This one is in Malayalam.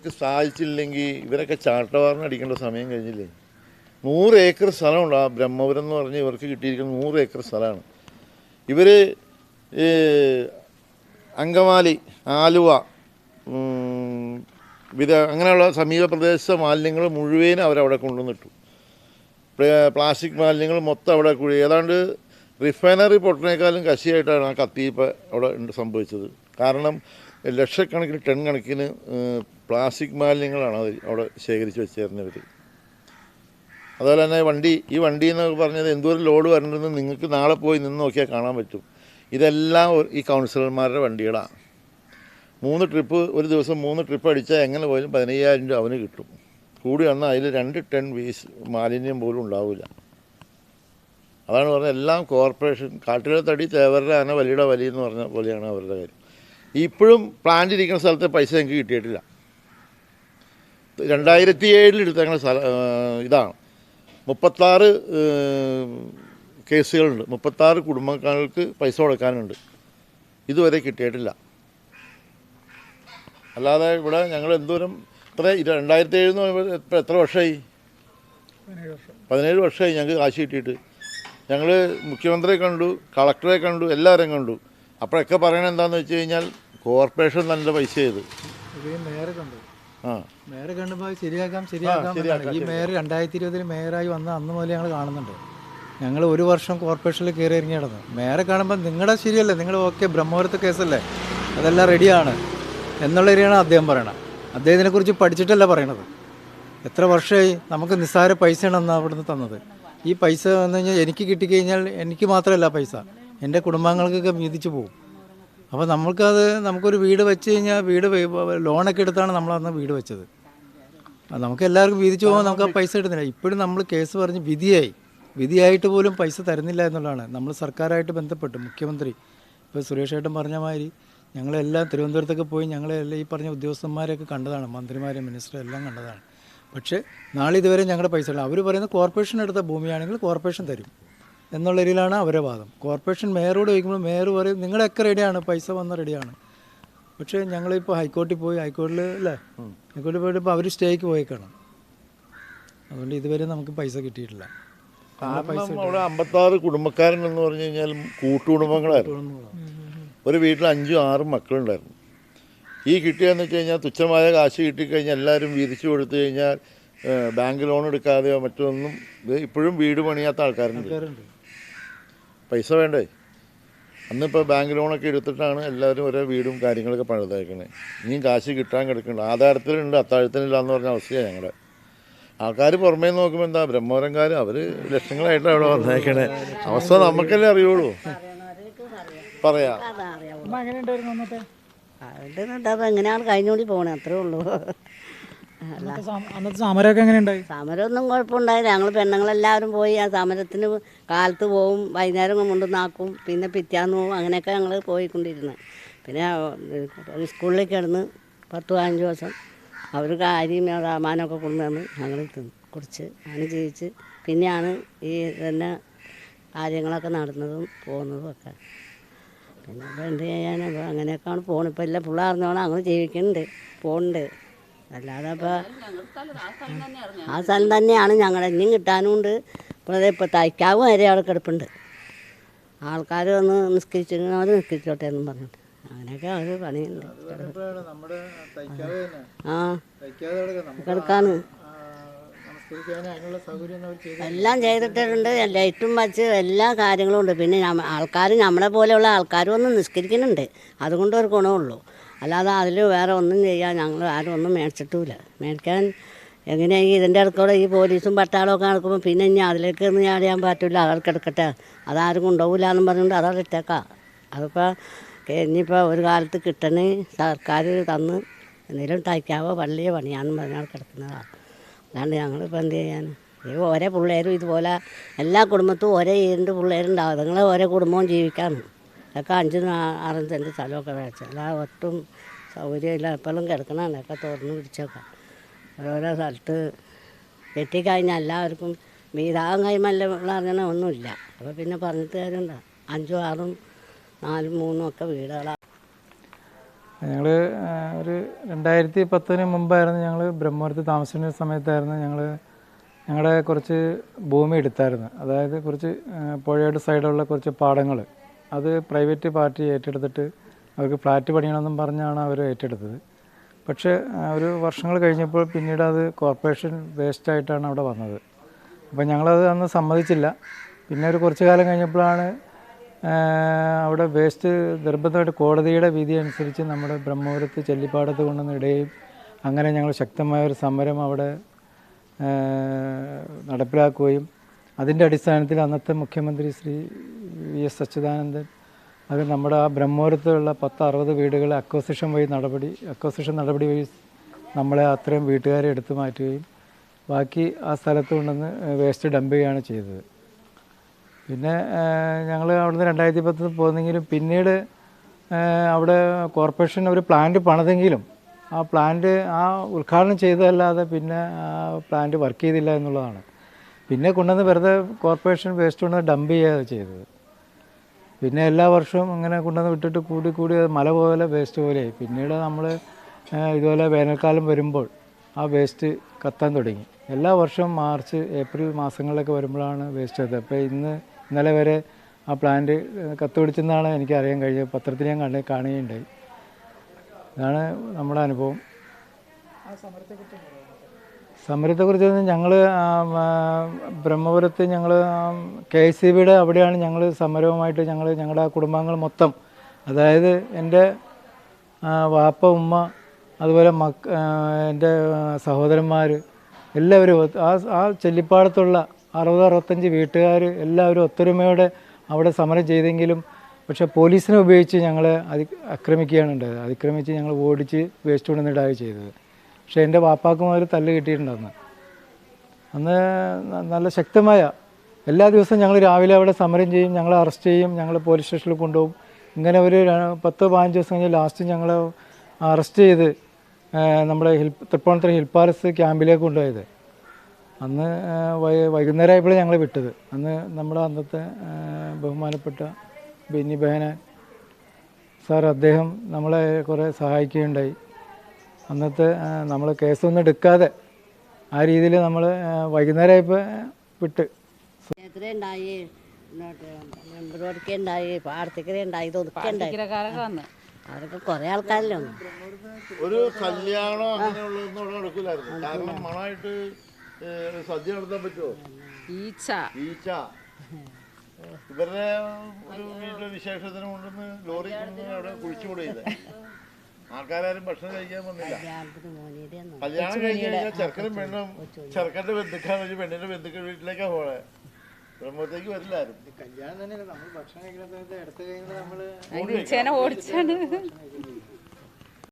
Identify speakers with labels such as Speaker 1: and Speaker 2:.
Speaker 1: ഇവർക്ക് സാധിച്ചില്ലെങ്കിൽ ഇവരൊക്കെ ചാട്ടവാറിന് അടിക്കേണ്ട സമയം കഴിഞ്ഞില്ലേ? നൂറ് ഏക്കർ സ്ഥലമുണ്ട്. ആ ബ്രഹ്മപുരം എന്ന് പറഞ്ഞ് ഇവർക്ക് കിട്ടിയിരിക്കുന്ന നൂറ് ഏക്കർ സ്ഥലമാണ്. ഇവർ അങ്കമാലി ആലുവ വിത അങ്ങനെയുള്ള സമീപ പ്രദേശ മാലിന്യങ്ങൾ മുഴുവനും അവരവിടെ കൊണ്ടുവന്നിട്ടു. പ്ല- പ്ലാസ്റ്റിക് മാലിന്യങ്ങൾ മൊത്തം അവിടെ കുഴി ഏതാണ്ട് റിഫൈനറി പൊട്ടനേക്കാളും കശിയായിട്ടാണ് ആ കത്തി ഇപ്പോൾ അവിടെ സംഭവിച്ചത്. കാരണം ലക്ഷക്കണക്കിന് ടൺ കണക്കിന് പ്ലാസ്റ്റിക് മാലിന്യങ്ങളാണ് അത് അവിടെ ശേഖരിച്ച് വെച്ചേരുന്നവർ അതുപോലെ തന്നെ വണ്ടി ഈ വണ്ടി എന്നൊക്കെ പറഞ്ഞത് എന്തോരം ലോഡ് വരണമെന്ന് നിങ്ങൾക്ക് നാളെ പോയി നിന്ന് നോക്കിയാൽ കാണാൻ പറ്റും. ഇതെല്ലാം ഈ കൗൺസിലർമാരുടെ വണ്ടികളാണ് മൂന്ന് ട്രിപ്പ് ഒരു ദിവസം മൂന്ന് ട്രിപ്പ് അടിച്ചാൽ എങ്ങനെ പോയാലും പതിനയ്യായിരം രൂപ അവന് കിട്ടും. കൂടി വന്നാൽ അതിൽ രണ്ട് ടൺ വേസ്റ്റ് മാലിന്യം പോലും ഉണ്ടാവില്ല. അതാണ് പറഞ്ഞത്. എല്ലാം കോർപ്പറേഷൻ കാട്ടുകളെ തടി തേവരുടെ ആന വലിയുടെ വലിയെന്ന് പറഞ്ഞ പോലെയാണ് അവരുടെ കാര്യം. ഇപ്പോഴും പ്ലാന്റ് ഇരിക്കുന്ന സ്ഥലത്തെ പൈസ ഞങ്ങൾക്ക് കിട്ടിയിട്ടില്ല. രണ്ടായിരത്തി ഏഴിൽ എടുത്തേക്കുന്ന സ്ഥല ആ, ഇതാണ്. മുപ്പത്താറ് കേസുകളുണ്ട്. മുപ്പത്താറ് കുടുംബങ്ങൾക്ക് പൈസ കൊടുക്കാനുണ്ട്. ഇതുവരെ കിട്ടിയിട്ടില്ല. അല്ലാതെ ഇവിടെ ഞങ്ങൾ എന്തോരം ഇത്ര രണ്ടായിരത്തി ഏഴ് എന്ന് പറയുമ്പോൾ ഇപ്പം എത്ര വർഷമായി? പതിനേഴ് വർഷമായി ഞങ്ങൾക്ക് കാശ് കിട്ടിയിട്ട്. ഞങ്ങൾ മുഖ്യമന്ത്രിയെ കണ്ടു കളക്ടറെ കണ്ടു എല്ലാവരെയും കണ്ടു. അപ്പോഴൊക്കെ പറയണത് എന്താണെന്ന് വെച്ച് കഴിഞ്ഞാൽ കോർപ്പറേഷൻ നല്ല പൈസ ചെയ്ത് ആ.
Speaker 2: മേയറെ കണ്ടുമ്പോൾ ശരിയാക്കാം ശരിയാക്കാം എന്നാണ്. ഈ മേയർ രണ്ടായിരത്തി ഇരുപതിൽ മേയറായി വന്ന അന്ന് മുതൽ ഞങ്ങൾ കാണുന്നുണ്ട്. ഞങ്ങൾ ഒരു വർഷം കോർപ്പറേഷനിൽ കയറി ഇറങ്ങി നടന്നു. മേയറെ കാണുമ്പോൾ നിങ്ങളുടെ ശരിയല്ലേ? നിങ്ങൾ ഓക്കെ ബ്രഹ്മപുരത്ത് കേസല്ലേ? അതെല്ലാം റെഡിയാണ് എന്നുള്ള രീതിയാണ് അദ്ദേഹം പറയണത്. അദ്ദേഹത്തിനെ കുറിച്ച് പഠിച്ചിട്ടല്ല പറയണത്. എത്ര വർഷമായി നമുക്ക് നിസ്സാര പൈസയാണ് അന്ന് അവിടുന്ന് തന്നത്. ഈ പൈസ എന്ന് കഴിഞ്ഞാൽ എനിക്ക് കിട്ടിക്കഴിഞ്ഞാൽ എനിക്ക് മാത്രമല്ല പൈസ. എന്റെ കുടുംബാംഗങ്ങൾക്കൊക്കെ വീതിച്ചു പോകും. അപ്പോൾ നമ്മൾക്കത് നമുക്കൊരു വീട് വെച്ച് കഴിഞ്ഞാൽ വീട് ലോണൊക്കെ എടുത്താണ് നമ്മളന്ന് വീട് വെച്ചത്. നമുക്ക് എല്ലാവർക്കും വീതിച്ച് പോകാൻ നമുക്ക് ആ പൈസ കിട്ടുന്നില്ല. ഇപ്പോഴും നമ്മൾ കേസ് പറഞ്ഞ് വിധിയായി. വിധിയായിട്ട് പോലും പൈസ തരുന്നില്ല എന്നുള്ളതാണ്. നമ്മൾ സർക്കാരായിട്ട് ബന്ധപ്പെട്ട് മുഖ്യമന്ത്രി ഇപ്പോൾ സുരേഷ് ഏട്ടൻ പറഞ്ഞ മാതിരി ഞങ്ങളെല്ലാം തിരുവനന്തപുരത്തൊക്കെ പോയി ഞങ്ങളെല്ലാം ഈ പറഞ്ഞ ഉദ്യോഗസ്ഥന്മാരെയൊക്കെ കണ്ടതാണ്. മന്ത്രിമാരെ മിനിസ്റ്റർ എല്ലാം കണ്ടതാണ്. പക്ഷേ നാളെ ഇതുവരെ ഞങ്ങളുടെ പൈസ അവർ പറയുന്നത് കോർപ്പറേഷൻ എടുത്ത ഭൂമിയാണെങ്കിൽ കോർപ്പറേഷൻ തരും. എന്നുള്ള രീതിയിലാണ് അവരെ വാദം. കോർപ്പറേഷൻ മേയറോട് ചോദിക്കുമ്പോൾ മേയർ പറയും നിങ്ങളൊക്കെ റെഡിയാണ് പൈസ വന്ന റെഡിയാണ് പക്ഷേ ഞങ്ങളിപ്പോൾ ഹൈക്കോർട്ടിൽ പോയി ഹൈക്കോർട്ടിൽ അല്ലേ? ഹൈക്കോർട്ടിൽ പോയിട്ട് ഇപ്പോൾ അവർ സ്റ്റേക്ക് പോയേക്കാണ് അതുകൊണ്ട് ഇതുവരെ നമുക്ക് പൈസ കിട്ടിയിട്ടില്ല.
Speaker 1: അവിടെ അമ്പത്താറ് കുടുംബക്കാരൻ എന്ന് പറഞ്ഞു കഴിഞ്ഞാൽ കൂട്ടുകുടുംബങ്ങളായിരുന്നു. ഒരു വീട്ടിൽ അഞ്ചും ആറും മക്കളുണ്ടായിരുന്നു. ഈ കിട്ടിയെന്ന് വെച്ച് കഴിഞ്ഞാൽ തുച്ഛമായ കാശ് കിട്ടിക്കഴിഞ്ഞാൽ എല്ലാവരും വീതിച്ചു കൊടുത്തു കഴിഞ്ഞാൽ ബാങ്ക് ലോൺ എടുക്കാതെയോ മറ്റൊന്നും ഇപ്പോഴും വീട് പണിയാത്ത ആൾക്കാരുണ്ട്. പൈസ വേണ്ടേ? അന്നിപ്പോൾ ബാങ്ക് ലോണൊക്കെ എടുത്തിട്ടാണ് എല്ലാവരും ഓരോ വീടും കാര്യങ്ങളൊക്കെ പണിതേക്കണേ. ഇനിയും കാശ് കിട്ടാൻ കിടക്കുന്നുണ്ട് ആധാരത്തിലുണ്ട് അത്താഴത്തിനില്ല എന്ന് പറഞ്ഞ അവസ്ഥയാണ് ഞങ്ങളുടെ ആൾക്കാർ പുറമേ നോക്കുമ്പോൾ എന്താ ബ്രഹ്മപുരംകാർ അവർ ലക്ഷങ്ങളായിട്ടാണ് അവിടെ വന്നേക്കണേ. അവസ്ഥ നമുക്കല്ലേ അറിയുള്ളൂ. പറയാം.
Speaker 3: എങ്ങനെയാണ് കഴിഞ്ഞുകൂടി പോകണേ അത്രേ ഉള്ളൂ.
Speaker 2: സമരമൊക്കെ എങ്ങനെയുണ്ടായി?
Speaker 3: സമരമൊന്നും കുഴപ്പമുണ്ടായില്ല. ഞങ്ങൾ പെണ്ണുങ്ങളെല്ലാവരും പോയി ആ സമരത്തിന് കാലത്ത് പോവും വൈകുന്നേരം കൊണ്ടുവന്നാക്കും പിന്നെ പിറ്റാന്ന് പോവും അങ്ങനെയൊക്കെ ഞങ്ങൾ പോയിക്കൊണ്ടിരുന്നത് പിന്നെ സ്കൂളിൽ കിടന്ന് പത്ത് പതിനഞ്ച് ദിവസം അവർ അരിയും സാമാനമൊക്കെ കൊണ്ടുവന്ന് ഞങ്ങൾ കുറിച്ച് കുടിച്ച് അങ്ങനെ ജീവിച്ച്. പിന്നെയാണ് ഈ തന്നെ കാര്യങ്ങളൊക്കെ നടന്നതും പോകുന്നതും ഒക്കെ. പിന്നെ എന്ത് ചെയ്യാനും? അങ്ങനെയൊക്കെയാണ് പോകണം ഇപ്പം എല്ലാം അറിഞ്ഞോളാം അങ്ങനെ ജീവിക്കുന്നുണ്ട് പോകുന്നുണ്ട് അല്ലാതെ ഇപ്പോൾ ആ സ്ഥലം തന്നെയാണ് ഞങ്ങളുടെ ഇനിയും കിട്ടാനുണ്ട്. ഇപ്പോൾ ഇപ്പോൾ തയ്ക്കാവും വരെ അവിടെ കിടപ്പുണ്ട്. ആൾക്കാർ വന്ന് നിസ്കരിച്ചിരുന്നവർ നിസ്കരിച്ചോട്ടെ എന്നും പറഞ്ഞിട്ട്. അങ്ങനെയൊക്കെ അവർ പണിയുണ്ട്
Speaker 2: നമ്മുടെ തയ്ക്കാതെ തന്നെ.
Speaker 3: ആ. കിടക്കാണ്. എല്ലാം ചെയ്തിട്ടുണ്ട്. ലൈറ്റും വച്ച് എല്ലാ കാര്യങ്ങളും ഉണ്ട്. പിന്നെ ആൾക്കാർ നമ്മളെ പോലെയുള്ള ആൾക്കാരും ഒന്ന് നിസ്കരിക്കുന്നുണ്ട്. അതുകൊണ്ട് ഒരു ഗുണമുള്ളൂ അല്ലാതെ അതിൽ വേറെ ഒന്നും ചെയ്യാൻ ഞങ്ങൾ ആരും ഒന്നും മേടിച്ചിട്ടുമില്ല മേടിക്കാൻ എങ്ങനെയാ ഈ ഇതിന്റെ ഇടക്കൂടെ ഈ പോലീസും പട്ടാളമൊക്കെ നടക്കുമ്പോൾ പിന്നെ ഇനി അതിലേക്ക് ഒന്നും ചാടിയാൻ പറ്റില്ല അവർക്ക് എടുക്കട്ടെ. അതാരും കൊണ്ടുപോകില്ല എന്നും പറഞ്ഞുകൊണ്ട് അതവിടെ ഇട്ടേക്കാം. അതിപ്പോൾ ഇനിയിപ്പോൾ ഒരു കാലത്ത് കിട്ടണേ സർക്കാർ തന്ന് എന്തെങ്കിലും തയ്ക്കാവോ പള്ളിയോ പണിയാന്നും പറഞ്ഞാൽ കിടക്കുന്നതാണ് അല്ലാണ്ട് ഞങ്ങളിപ്പോൾ എന്ത് ചെയ്യാൻ? ഈ ഓരോ പിള്ളേരും ഇതുപോലെ എല്ലാ കുടുംബത്തും ഒരേ ഈരണ്ട് പിള്ളേരുണ്ടാവും. അതുങ്ങളെ ഓരോ കുടുംബവും ജീവിക്കാണ് ഒക്കെ അഞ്ച് ആറും സെന്റ് സ്ഥലമൊക്കെ മേടിച്ചു അല്ലാതെ ഒട്ടും സൗകര്യമില്ല. എപ്പോഴും കിടക്കണം ഒക്കെ തുറന്ന് പിടിച്ചേക്കാം. ഓരോരോ സ്ഥലത്ത് കെട്ടിക്കഴിഞ്ഞാൽ എല്ലാവർക്കും വീതാകാൻ കഴിയുമല്ല അങ്ങനെ ഒന്നുമില്ല. അപ്പോൾ പിന്നെ പറഞ്ഞിട്ട് കാര്യമുണ്ട്? അഞ്ചും ആറും നാലും മൂന്നും ഒക്കെ വീടുകളാണ്
Speaker 2: ഞങ്ങൾ ഒരു രണ്ടായിരത്തി പത്തിന് മുമ്പായിരുന്നു ഞങ്ങൾ ബ്രഹ്മപുരത്ത് താമസിക്കുന്ന സമയത്തായിരുന്നു ഞങ്ങൾ ഞങ്ങളുടെ കുറച്ച് ഭൂമി എടുത്തായിരുന്നു. അതായത് കുറച്ച് പുഴയുടെ സൈഡുള്ള കുറച്ച് പാടങ്ങൾ അത് പ്രൈവറ്റ് പാർട്ടി ഏറ്റെടുത്തിട്ട് അവർക്ക് ഫ്ലാറ്റ് പണിയണമെന്നും പറഞ്ഞാണ് അവർ ഏറ്റെടുത്തത്. പക്ഷേ ഒരു വർഷങ്ങൾ കഴിഞ്ഞപ്പോൾ പിന്നീട് അത് കോർപ്പറേഷൻ വേസ്റ്റായിട്ടാണ് അവിടെ വന്നത്. അപ്പോൾ ഞങ്ങളത് അന്ന് സമ്മതിച്ചില്ല. പിന്നെ ഒരു കുറച്ച് കാലം കഴിഞ്ഞപ്പോഴാണ് അവിടെ വേസ്റ്റ് നിർബന്ധമായിട്ട് കോടതിയുടെ വിധി അനുസരിച്ച് നമ്മുടെ ബ്രഹ്മപുരത്ത് ചെല്ലിപ്പാടത്ത് കൊണ്ടുവന്ന് ഇടുകയും അങ്ങനെ ഞങ്ങൾ ശക്തമായ ഒരു സമരം അവിടെ നടപ്പിലാക്കുകയും അതിന്റെ അടിസ്ഥാനത്തിൽ അന്നത്തെ മുഖ്യമന്ത്രി ശ്രീ വി എസ് അച്യുതാനന്ദൻ അത് നമ്മുടെ ആ ബ്രഹ്മപുരത്തുള്ള പത്ത് അറുപത് വീടുകൾ അക്വസിഷൻ വഴി നടപടി അക്വസിഷൻ നടപടി വഴി നമ്മളെ അത്രയും വീട്ടുകാരെ എടുത്തു മാറ്റുകയും ബാക്കി ആ സ്ഥലത്ത് കൊണ്ടുവന്ന് വേസ്റ്റ് ഡംപ് ചെയ്യുകയാണ് ചെയ്തത്. പിന്നെ ഞങ്ങൾ അവിടുന്ന് രണ്ടായിരത്തി പത്തിൽ പോന്നെങ്കിലും പിന്നീട് അവിടെ കോർപ്പറേഷൻ ഒരു പ്ലാന്റ് പണിതെങ്കിലും ആ പ്ലാന്റ് ആ ഉദ്ഘാടനം ചെയ്തതല്ലാതെ പിന്നെ ആ പ്ലാന്റ് വർക്ക് ചെയ്തില്ല എന്നുള്ളതാണ്. പിന്നെ കൊണ്ടുവന്ന് വെറുതെ കോർപ്പറേഷൻ വേസ്റ്റ് കൊണ്ടുവന്ന് ഡംപ് ചെയ്യുക ചെയ്തത്. പിന്നെ എല്ലാ വർഷവും അങ്ങനെ കൊണ്ടുവന്ന് വിട്ടിട്ട് കൂടി കൂടി അത് മല പോലെ വേസ്റ്റ് പോലെയായി. പിന്നീട് നമ്മൾ ഇതുപോലെ വേനൽക്കാലം വരുമ്പോൾ ആ വേസ്റ്റ് കത്താൻ തുടങ്ങി. എല്ലാ വർഷവും മാർച്ച് ഏപ്രിൽ മാസങ്ങളിലൊക്കെ വരുമ്പോഴാണ് വേസ്റ്റ് എത്തുക അപ്പോൾ ഇന്ന് ഇന്നലെ വരെ ആ പ്ലാന്റ് കത്തുപിടിച്ചെന്നാണ് എനിക്ക് അറിയാൻ കഴിഞ്ഞത്. പത്രത്തിൽ ഞാൻ കണ്ട് കാണുകയുണ്ടായി. ഇതാണ് നമ്മുടെ അനുഭവം. ആ സമരത്തെക്കുറിച്ച് ഞങ്ങൾ ബ്രഹ്മപുരത്ത് ഞങ്ങൾ കെ എസ് സി ബിയുടെ അവിടെയാണ് ഞങ്ങൾ സമരവുമായിട്ട് ഞങ്ങൾ ഞങ്ങളുടെ കുടുംബാംഗങ്ങൾ മൊത്തം. അതായത് എന്റെ വാപ്പ ഉമ്മ അതുപോലെ മക്ക എന്റെ സഹോദരന്മാർ എല്ലാവരും ആ ആ ചെല്ലിപ്പാടത്തുള്ള അറുപത് അറുപത്തഞ്ച് വീട്ടുകാർ എല്ലാവരും ഒത്തൊരുമയോടെ അവിടെ സമരം ചെയ്തെങ്കിലും പക്ഷെ പോലീസിനെ ഉപയോഗിച്ച് ഞങ്ങളെ അതി ആക്രമിക്കുകയാണ് ഉണ്ടായത്. അതിക്രമിച്ച് ഞങ്ങൾ ഓടിച്ച് വേസ്റ്റ് കൊണ്ടുവന്നിടുകയാണ് ചെയ്തത്. പക്ഷേ എന്റെ വാപ്പാക്കും ഒരു തല്ല് കിട്ടിയിട്ടുണ്ടെന്ന് അന്ന് നല്ല ശക്തമായ എല്ലാ ദിവസവും ഞങ്ങൾ രാവിലെ അവിടെ സമരം ചെയ്യും ഞങ്ങളെ അറസ്റ്റ് ചെയ്യും ഞങ്ങൾ പോലീസ് സ്റ്റേഷനിൽ കൊണ്ടുപോകും. ഇങ്ങനെ ഒരു പത്ത് പതിനഞ്ച് ദിവസം കഴിഞ്ഞ് ലാസ്റ്റ് ഞങ്ങൾ അറസ്റ്റ് ചെയ്ത് നമ്മുടെ ഹിൽ തൃപ്പൂണിത്തുറ ഹിൽ പാലസ് ക്യാമ്പിലേക്ക് കൊണ്ടുപോയത്. അന്ന് വൈ- വൈകുന്നേരം ഞങ്ങൾ വിട്ടത്. അന്ന് നമ്മുടെ അന്നത്തെ ബഹുമാനപ്പെട്ട ബെന്നി ബെഹനാൻ സാർ അദ്ദേഹം നമ്മളെ കുറേ സഹായിക്കുകയുണ്ടായി. അന്നത്തെ നമ്മൾ കേസൊന്നും എടുക്കാതെ ആ രീതിയിൽ നമ്മൾ വൈകുന്നേരം ഇപ്പോൾ വിട്ട്.
Speaker 3: ഉണ്ടായി എംബ്രോയിഡറി ഉണ്ടായി പാടത്തിക്കര ഉണ്ടായി ഇതൊക്കെ ഉണ്ടായി.
Speaker 4: ഇക്കരക്കാരൊക്കെ വന്ന്.
Speaker 3: അതൊക്കെ കുറേ ആൾക്കാരല്ലേ
Speaker 1: ഒരു കല്യാണം അങ്ങനെയുള്ളതൊന്നും നടക്കില്ലായിരുന്നു. കാരണം മണമായിട്ട് സദ്യ നടത്താൻ പറ്റുമോ
Speaker 4: ഈച്ച.
Speaker 1: ഈച്ച. ഇവരുടെ ഒരു വീട്ടിലെ വിശേഷത്തിന് കൊണ്ടുവന്ന് ലോറി അവിടെ കുഴിച്ചുകൂടെ ആൾക്കാരും ഭക്ഷണം കഴിക്കാൻ വന്നില്ല. കല്യാണം കഴിഞ്ഞ് കഴിഞ്ഞാൽ ചെറുക്കനും പെണ്ണും ചെറുക്കന്റെ ബന്ധുക്കാന്ന് വെച്ചാൽ പെണ്ണിന്റെ ബന്ധുക്കൾ വീട്ടിലേക്കാ പോണേ. ബ്രഹ്മത്തേക്ക് വരില്ലാരും.
Speaker 2: കല്യാണം തന്നെയല്ല നമ്മൾ ഭക്ഷണം കഴിക്കുന്ന സമയത്ത് എടുത്തു കഴിഞ്ഞാൽ നമ്മൾ
Speaker 4: ഓടിച്ചാണ്.